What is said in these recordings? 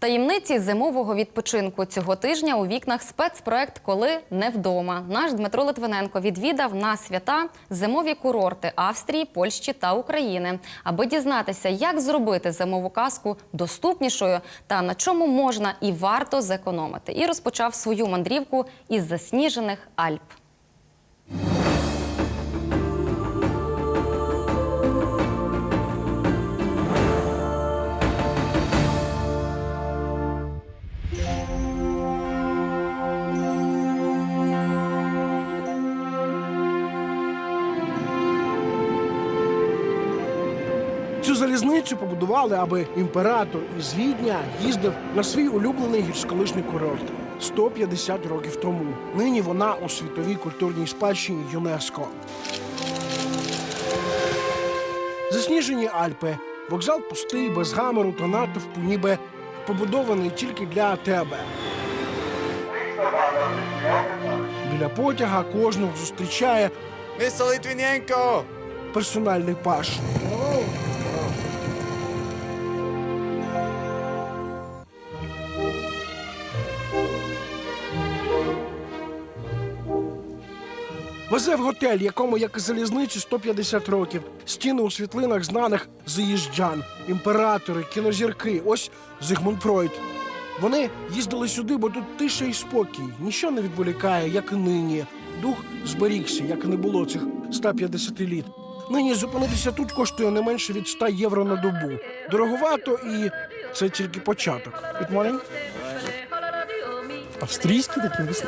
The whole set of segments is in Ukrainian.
Таємниці зимового відпочинку цього тижня у вікнах спецпроект Коли не вдома. Наш Дмитро Литвиненко відвідав на свята зимові курорти Австрії, Польщі та України, аби дізнатися, як зробити зимову казку доступнішою та на чому можна і варто зекономити. І розпочав свою мандрівку із засніжених Альп. Залізницю побудували, аби імператор із Відня їздив на свій улюблений гірськолижний курорт 150 років тому. Нині вона у світовій культурній спадщині ЮНЕСКО. Засніжені Альпи. Вокзал пустий, без гамору та натовпу, ніби побудований тільки для тебе. Біля потяга кожного зустрічає Mr. Litvinenko! персональний паш. Везе в готель, якому, як і залізниці, 150 років. Стіни у світлинах знаних заїжджан, імператори, кінозірки. Ось Зигмунд Фройд. Вони їздили сюди, бо тут тиша і спокій. Ніщо не відволікає, як і нині. Дух зберігся, як і не було цих 150 літ. Нині зупинитися тут коштує не менше від 100 євро на добу. Дороговато і це тільки початок. Good morning. Австрійський такий вис-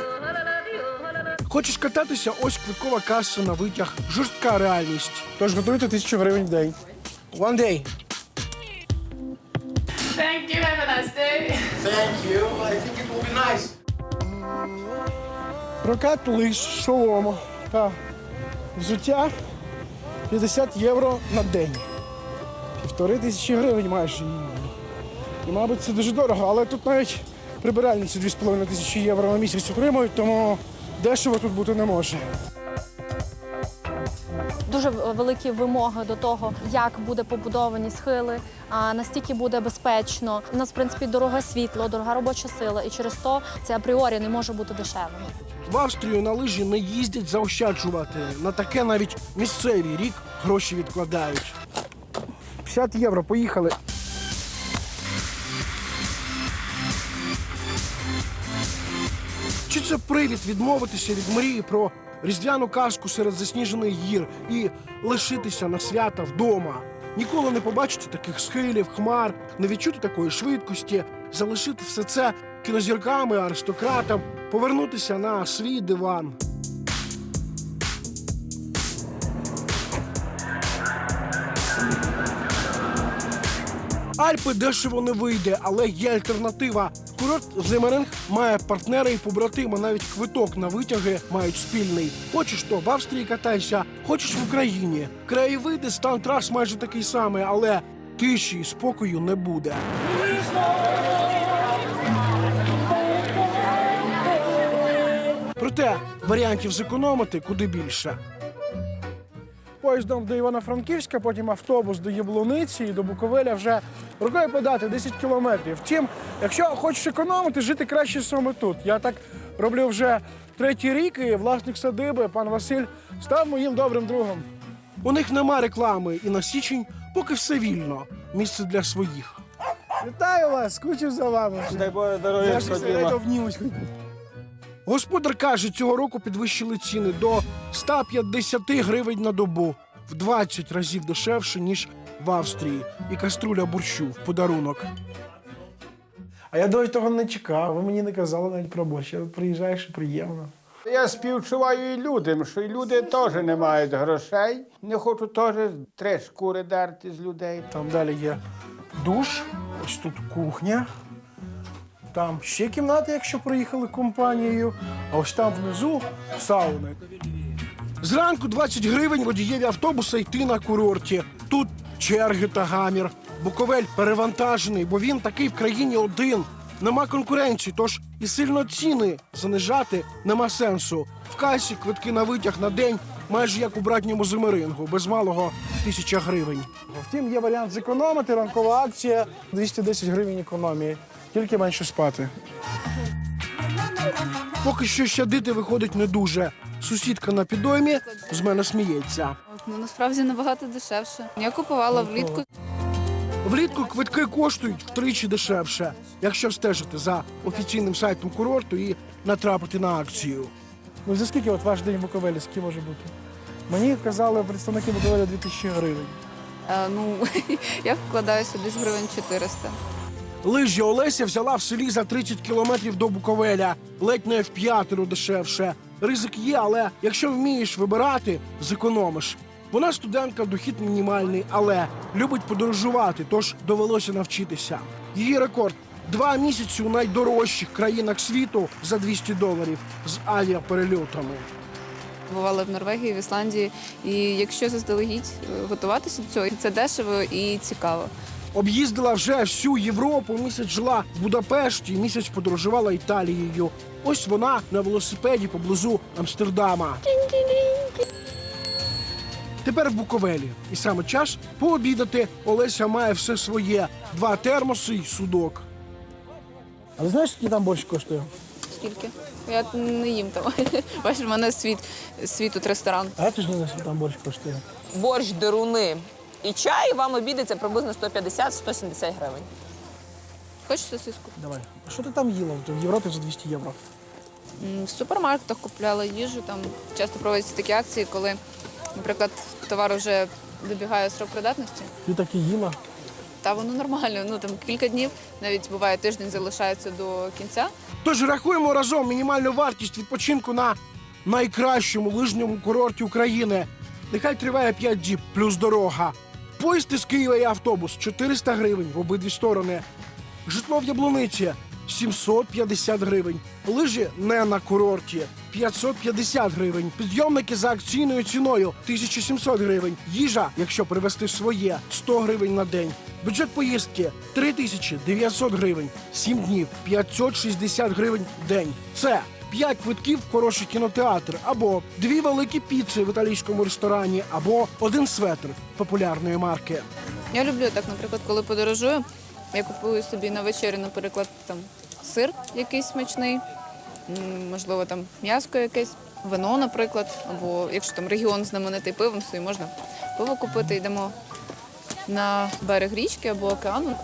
Хочеш кататися? Ось квиткова каса на витяг. Жорстка реальність. Тож готуйте тисячу гривень в день. One day. Thank you. Have a nice day. Thank you. I think it will be nice. Прокат лиш, шолому та взуття 50 євро на день. Півтори тисячі гривень майже. І, мабуть, це дуже дорого, але тут навіть прибиральниці 2,5 тисячі євро на місяць отримують, тому дешево тут бути не може. дуже великі вимоги до того, як буде побудовані схили, а настільки буде безпечно. У нас, в принципі, дороге світло, дорога робоча сила, і через то це апріорі не може бути дешевим. В Австрію на лижі не їздять заощаджувати. На таке навіть місцеві рік гроші відкладають. 50 євро, поїхали. Чи це привід відмовитися від мрії про різдвяну казку серед засніжених гір і лишитися на свята вдома? Ніколи не побачити таких схилів, хмар, не відчути такої швидкості, залишити все це кінозірками, аристократам, повернутися на свій диван. Альпи дешево не вийде, але є альтернатива. Курорт Зимеринг має партнера і побратима. Навіть квиток на витяги мають спільний. Хочеш то в Австрії катайся, хочеш в Україні. Краєвиди, стан трас майже такий самий, але тиші і спокою не буде. Проте варіантів зекономити куди більше. Поїздом до Івано-Франківська, потім автобус до Яблуниці і до Буковеля вже рукою подати 10 кілометрів. Втім, якщо хочеш економити, жити краще саме тут. Я так роблю вже третій рік, і власник садиби, пан Василь, став моїм добрим другом. У них нема реклами, і на січень поки все вільно. Місце для своїх. Вітаю вас, скучив за вами. Дай Боже здоров'я, Наші сигарети обнімуть хоч. Господар каже, цього року підвищили ціни до 150 гривень на добу, в 20 разів дешевше, ніж в Австрії, і каструля борщу в подарунок. А я до того не чекав, ви мені не казали навіть про борщ. Я приїжджаєш і приємно. Я співчуваю і людям, що і люди теж не мають грошей. Не хочу теж три шкури дерти з людей. Там далі є душ, ось тут кухня. Там ще кімната, якщо приїхали компанією, а ось там внизу сауна. Зранку 20 гривень водієві автобуса йти на курорті. Тут черги та гамір. Буковель перевантажений, бо він такий в країні один. Нема конкуренції, тож і сильно ціни занижати нема сенсу. В касі квитки на витяг на день майже як у братньому зимерингу, без малого тисяча гривень. Втім, є варіант зекономити, ранкова акція 210 гривень економії. Тільки менше спати. Поки що щадити виходить не дуже. Сусідка на підоймі з мене сміється. Ну насправді набагато дешевше. Я купувала влітку. Влітку квитки коштують втричі дешевше, якщо стежити за офіційним сайтом курорту і натрапити на акцію. Ну за скільки от ваш день в Буковелі, скільки може бути? Мені казали представники Буковеля 2000 гривень. Е, ну я вкладаюся десь гривень 400. Лижі Олеся взяла в селі за 30 кілометрів до Буковеля, ледь не в п'ятеро дешевше. Ризик є, але якщо вмієш вибирати, зекономиш. Вона студентка, дохід мінімальний, але любить подорожувати, тож довелося навчитися. Її рекорд два місяці у найдорожчих країнах світу за 200 доларів з авіаперельотами. Бувала в Норвегії, в Ісландії. І якщо заздалегідь е, готуватися до цього, це дешево і цікаво. Об'їздила вже всю Європу. Місяць жила в Будапешті, місяць подорожувала Італією. Ось вона на велосипеді поблизу Амстердама. Тепер в Буковелі. І саме час пообідати. Олеся має все своє: два термоси й судок. Але знаєш, скільки там борщ коштує? Скільки? Я не їм там. Бачиш, в мене світ, світ тут ресторан. А я теж не знаю, скільки там борщ коштує. борщ, деруни і чай вам обійдеться приблизно 150-170 гривень. Хочеш сосиску? Давай. А що ти там їла в Європі за 200 євро? М, В супермаркетах купляла їжу. Там часто проводяться такі акції, коли, наприклад, товар вже добігає срок придатності. Ти так і їла. Та воно нормально. Ну там кілька днів, навіть буває тиждень залишається до кінця. Тож рахуємо разом мінімальну вартість відпочинку на найкращому лижньому курорті України. Нехай триває 5 діб плюс дорога. Поїзд із Києва і автобус 400 гривень в обидві сторони. Житло в Яблуниці 750 гривень. Лижі не на курорті 550 гривень. Підйомники за акційною ціною 1700 гривень. Їжа, якщо привезти своє, 100 гривень на день. Бюджет поїздки 3900 гривень. 7 днів 560 гривень в день. Це 5 квитків в хороший кінотеатр, або дві великі піци в італійському ресторані, або один светр популярної марки. Я люблю так, наприклад, коли подорожую, я купую собі на вечерю, наприклад, там сир якийсь смачний, можливо, там м'яско якесь, вино, наприклад, або якщо там регіон знаменитий пивом, собі можна пиво купити, йдемо на берег річки або океану.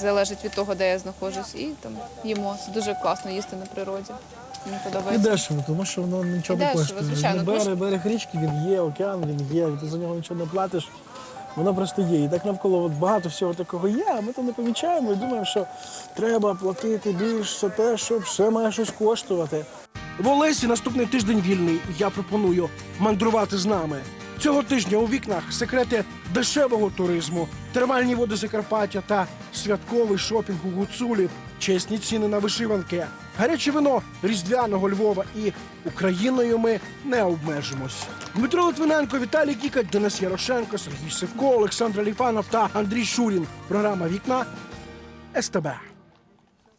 Залежить від того, де я знаходжусь, і там їмо. Це дуже класно їсти на природі. Мені І подобається. дешево, тому що воно нічого І не дешево, коштує. звичайно, Він берег, берег річки, він є, океан він є, ти за нього нічого не платиш. Воно просто є. І так навколо от багато всього такого є, а ми то не помічаємо і думаємо, що треба платити більш за те, щоб все має щось коштувати. В Олесі наступний тиждень вільний. Я пропоную мандрувати з нами. Цього тижня у вікнах секрети дешевого туризму, термальні води Закарпаття та святковий шопінг у Гуцулі, чесні ціни на вишиванки, гаряче вино різдвяного Львова і Україною ми не обмежимось. Дмитро Литвиненко, Віталій Кікать, Денис Ярошенко, Сергій Сивко, Олександр Ліфанов та Андрій Шурін. Програма Вікна СТБ.